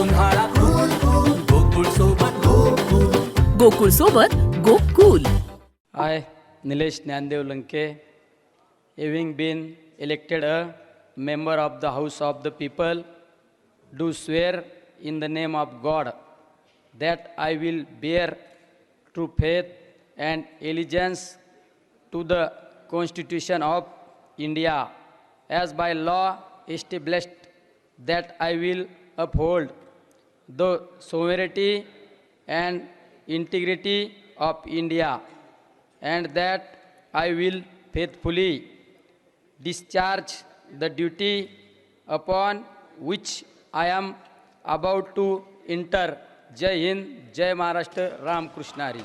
उन्हाळा cool cool Gokul सोबत गोकुल गोकुळ सोबत Gokul I member of the house of the people, do swear in the name of God that I will bear true faith and allegiance to the Constitution of India, as by law established that I will uphold the sovereignty and integrity of India and that I will faithfully discharge the duty upon which I am about to enter. Jai Hind, Jai Maharashtra, Ram Krishnari.